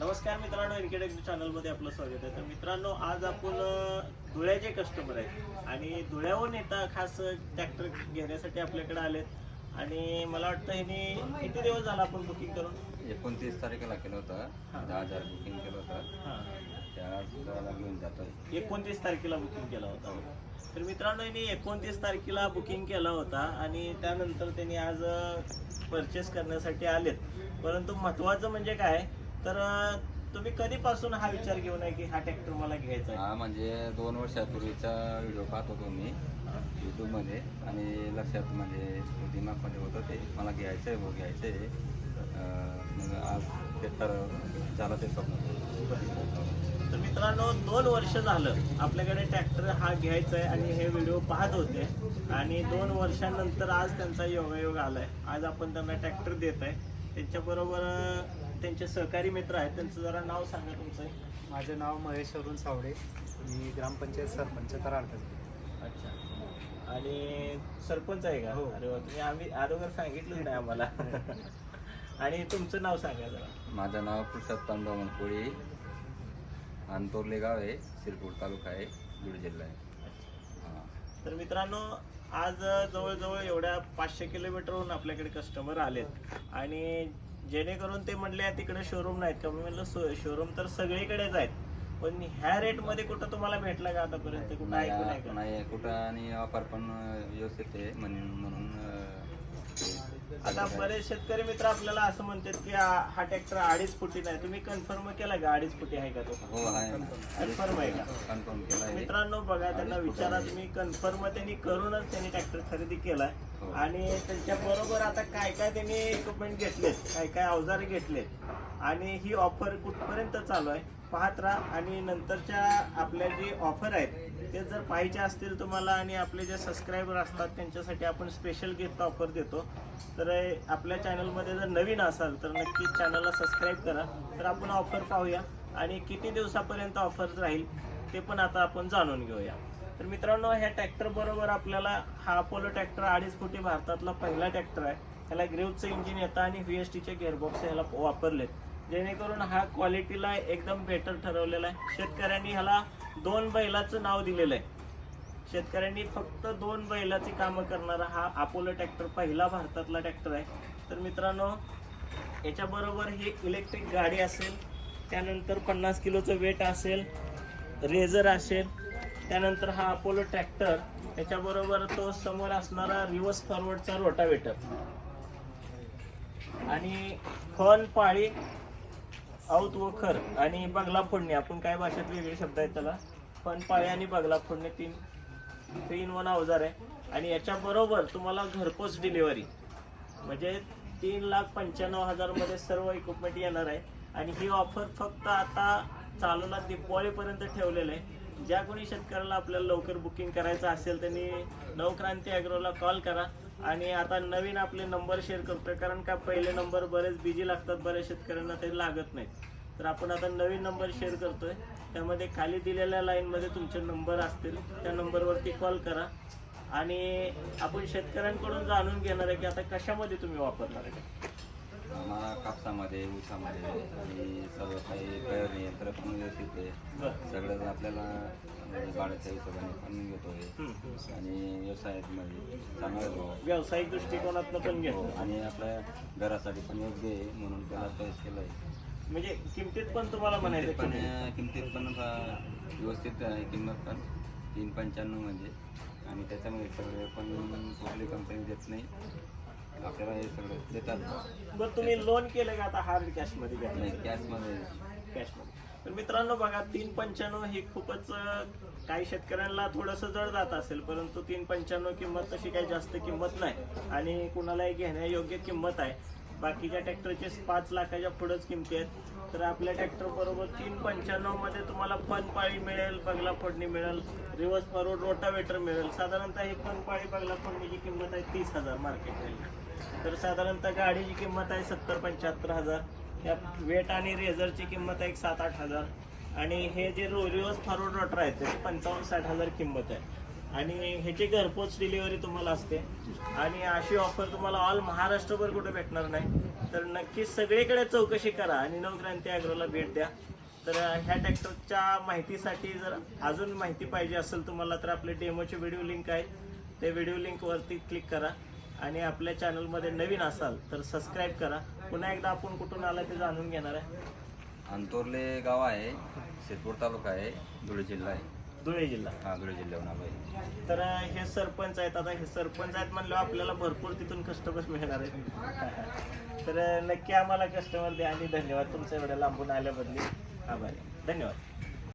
नमस्कार मित्रांनो इन्केडेक्स चॅनलमध्ये आपलं स्वागत आहे. तर मित्रांनो आज आपण धुळ्याचे कस्टमर आहेत. आणि धुळ्याहून येता खास ट्रॅक्टर घेण्यासाठी आपल्याकडे आलेत. आणि मला वाटतं ह्यांनी किती दिवस झाला आपण बुकिंग करून? एकोणतीस तारखेला केलं होतं. दहा हजार बुकिंग केलं होतं. हां. त्या घेऊन जातोय. एकोणतीस तारखेला बुकिंग केला होता. तर मित्रांनो यांनी एकोणतीस तारखेला बुकिंग केला होता. आणि त्यानंतर त्यांनी आज परचेस करण्यासाठी आलेत. परंतु महत्त्वाचं म्हणजे काय? तर तुम्ही कधीपासून हा विचार घेऊन आहे की हा ट्रॅक्टर मला घ्यायचा आहे? हा म्हणजे दोन वर्षापूर्वीचा व्हिडिओ पाहत होतो मी यूट्यूबमध्ये आणि लक्षात म्हणजे दिमागमध्ये होतं ते मला घ्यायचं आहे भाऊ घ्यायचं आहे मग आज ते ठरव झालं ते स्वप्न. तर मित्रांनो दोन वर्ष झालं आपल्याकडे ट्रॅक्टर हा घ्यायचा आहे आणि हे व्हिडिओ पाहत होते. आणि दोन वर्षांनंतर आज त्यांचा योगायोग आलाय. आज आपण त्यांना ट्रॅक्टर देत आहे. त्यांच्याबरोबर त्यांचे सहकारी मित्र आहेत त्यांचं जरा नाव सांगा तुमचं. माझे नाव महेश अरुण सावडे मी ग्रामपंचायत सरपंच कराडकर अच्छा. आणि सरपंच आहे का? हो. अरे वा तुम्ही आम्ही अगोदर सांगितलं नाही आम्हाला. आणि तुमचं नाव सांगा जरा. माझं नाव पुरुषोत्तम डोमनकोळी अंतोर्ले गाव आहे शिरपूर तालुका आहे बीड जिल्हा आहे. हां. तर मित्रांनो आज जवळजवळ एवढ्या पाचशे किलोमीटरहून आपल्याकडे कस्टमर आलेत. आणि जेणेकरून ते म्हणले तिकडे शोरूम नाहीत का? मी म्हणलं शोरूम तर सगळीकडेच आहेत. पण ह्या रेटमध्ये कुठं तुम्हाला भेटला का आतापर्यंत? कुठं ऐकून नाही कुठं आणि ऑफर पण व्यवस्थित आहे म्हणून आता बरेच शेतकरी मित्र आपल्याला असं म्हणतात की हा ट्रॅक्टर अडीच फुटी नाही. तुम्ही कन्फर्म केला का? अडीच फुटी आहे का तो? हो आहे कन्फर्म आहे. का? कन्फर्म केला आहे. मित्रांनो बघा त्यांना विचारा. तुम्ही कन्फर्म त्यांनी करूनच त्यांनी ट्रॅक्टर खरेदी केलाय हो. आणि त्यांच्या बरोबर आता काय काय त्यांनी इक्विपमेंट घेतलेत? काय काय अवजारे घेतलेत? आणि ही ऑफर कुठपर्यंत चालू आहे? पाहत राहा. आणि नंतरच्या आपल्या जे ऑफर आहेत ते जर पाहिजे असतील तुम्हाला आणि आपले जे सबस्क्रायबर असतात त्यांच्यासाठी आपण स्पेशल गिफ्ट ऑफर देतो. तर आपल्या चॅनलमध्ये जर नवीन असाल तर नक्कीच चॅनलला सबस्क्राईब करा. तर आपण ऑफर पाहूया. आणि किती दिवसापर्यंत ऑफर राहील ते पण आता आपण जाणून घेऊया. तर मित्रांनो ह्या ट्रॅक्टरबरोबर आपल्याला हा अपोलो ट्रॅक्टर अडीच फुटी भारतातला पहिला ट्रॅक्टर आहे. ह्याला ग्रेवचं इंजिन येतं आणि व्ही एस टीचे गेअरबॉक्स ह्याला वापरलेत. जेणेकरून हा क्वालिटीला एकदम बेटर ठरवलेला आहे. शेतकऱ्यांनी ह्याला दोन बैलाचं नाव दिलेलं आहे. शेतकऱ्यांनी फक्त दोन बैलाची कामं करणारा हा अपोलो ट्रॅक्टर पहिला भारतातला ट्रॅक्टर आहे. तर मित्रांनो याच्याबरोबर ही इलेक्ट्रिक गाडी असेल त्यानंतर पन्नास किलोचं वेट असेल रेझर असेल त्यानंतर हा अपोलो ट्रॅक्टर त्याच्याबरोबर तो समोर असणारा रिव्हर्स फॉरवर्डचा रोटावेटर आणि खण पाळी आऊत व खर आणि बगला फोडणे. आपण काय भाषेत वेगळे शब्द आहेत त्याला? पण पाळे आणि बगला फोडणे तीन थ्री इन वन अवजार आहे. आणि याच्याबरोबर तुम्हाला घरपोच डिलिव्हरी म्हणजे तीन लाख पंच्याण्णव हजारमध्ये सर्व इक्विपमेंट येणार आहे. आणि ही ऑफर फक्त आता चालूला दिवाळीपर्यंत ठेवलेलं आहे. ज्या कोणी शेतकऱ्याला आपल्याला लवकर बुकिंग करायचं असेल त्यांनी नवक्रांती ॲग्रोला कॉल करा. आणि आता नवीन आपले नंबर शेअर करतोय कारण का पहिले नंबर बरेच बिजी लागतात बऱ्याच शेतकऱ्यांना ते लागत नाहीत. तर आपण आता नवीन नंबर शेअर करतोय. त्यामध्ये खाली दिलेल्या लाईनमध्ये तुमचे नंबर असतील त्या नंबरवरती कॉल करा. आणि आपण शेतकऱ्यांकडून जाणून घेणार आहे की आता कशामध्ये तुम्ही वापरणार आहे? आम्हाला कापसामध्ये ऊसामध्ये आणि सर्व काही पेरणी यंत्र पण व्यवस्थित आहे. सगळं आपल्याला भाड्याच्या हिशोबाने पण घेतोय. आणि व्यवसायात म्हणजे चांगला भाऊ. व्यावसायिक दृष्टिकोनातनं पण हो, घेतो आणि आपल्या घरासाठी पण योग्य आहे म्हणून त्याला चॉईस केलं आहे म्हणजे किमतीत पण तुम्हाला म्हणायचं पण? किमतीत. पण व्यवस्थित आहे किंमत पण. तीन पंच्याण्णव म्हणजे. आणि त्याच्यामध्ये सगळे पण कुठली कंपनी देत नाही. आपल्याला हे सगळं देतात. बरं तुम्ही लोन केलं का आता हार्ड कॅशमध्ये घ्या नाही कॅशमध्ये कॅशमध्ये तर मित्रांनो बघा तीन पंच्याण्णव ही खूपच काही शेतकऱ्यांना थोडंसं जड जात असेल परंतु तीन पंच्याण्णव किंमत तशी काही जास्त किंमत नाही आणि कुणालाही घेण्यायोग्य किंमत आहे. बाकीच्या ट्रॅक्टरचे पाच लाखाच्या पुढंच किमती आहेत. तर आपल्या ट्रॅक्टर बरोबर तीन पंच्याण्णवमध्ये तुम्हाला पनपाळी मिळेल बगला फोडणी मिळेल रिव्हर्स फॉरवर्ड रोटावेटर मिळेल. साधारणतः ही पनपाळी बगला फोडणीची किंमत आहे तीस हजार मार्केट तर साधारणतः गाडीची किंमत आहे सत्तर पंच्याहत्तर हजार. या वेट आणि रेझरची किंमत आहे एक सात आठ हजार. आणि हे जे रो फॉरवर्ड रोटर आहेत त्याची पंचावन्न साठ हजार किंमत आहे. आणि ह्याची घरपोच डिलिव्हरी तुम्हाला असते. आणि अशी ऑफर तुम्हाला ऑल महाराष्ट्रभर कुठे भेटणार नाही. तर नक्की सगळीकडे चौकशी करा आणि नवक्रांती ॲग्रोला भेट द्या. तर ह्या ट्रॅक्टरच्या माहितीसाठी जर अजून माहिती पाहिजे असेल तुम्हाला तर आपले डेमोचे व्हिडिओ लिंक आहे. ते व्हिडिओ लिंकवरती क्लिक करा. आणि आपल्या चॅनलमध्ये नवीन असाल तर सबस्क्राईब करा. पुन्हा एकदा आपण कुठून आला ते जाणून घेणार आहे. अंतोर्ले गाव आहे सिरपूर तालुका आहे धुळे जिल्हा आहे. धुळे जिल्हा. हा धुळे जिल्ह्याहून आलो आहे. तर हे सरपंच आहेत आता हे सरपंच आहेत म्हणल्यावर आपल्याला भरपूर तिथून कस्टमर्स मिळणार आहेत. तर नक्की आम्हाला कस्टमर द्या आणि धन्यवाद. तुमच्या एवढ्या लांबून आल्याबद्दल. आभारी. धन्यवाद.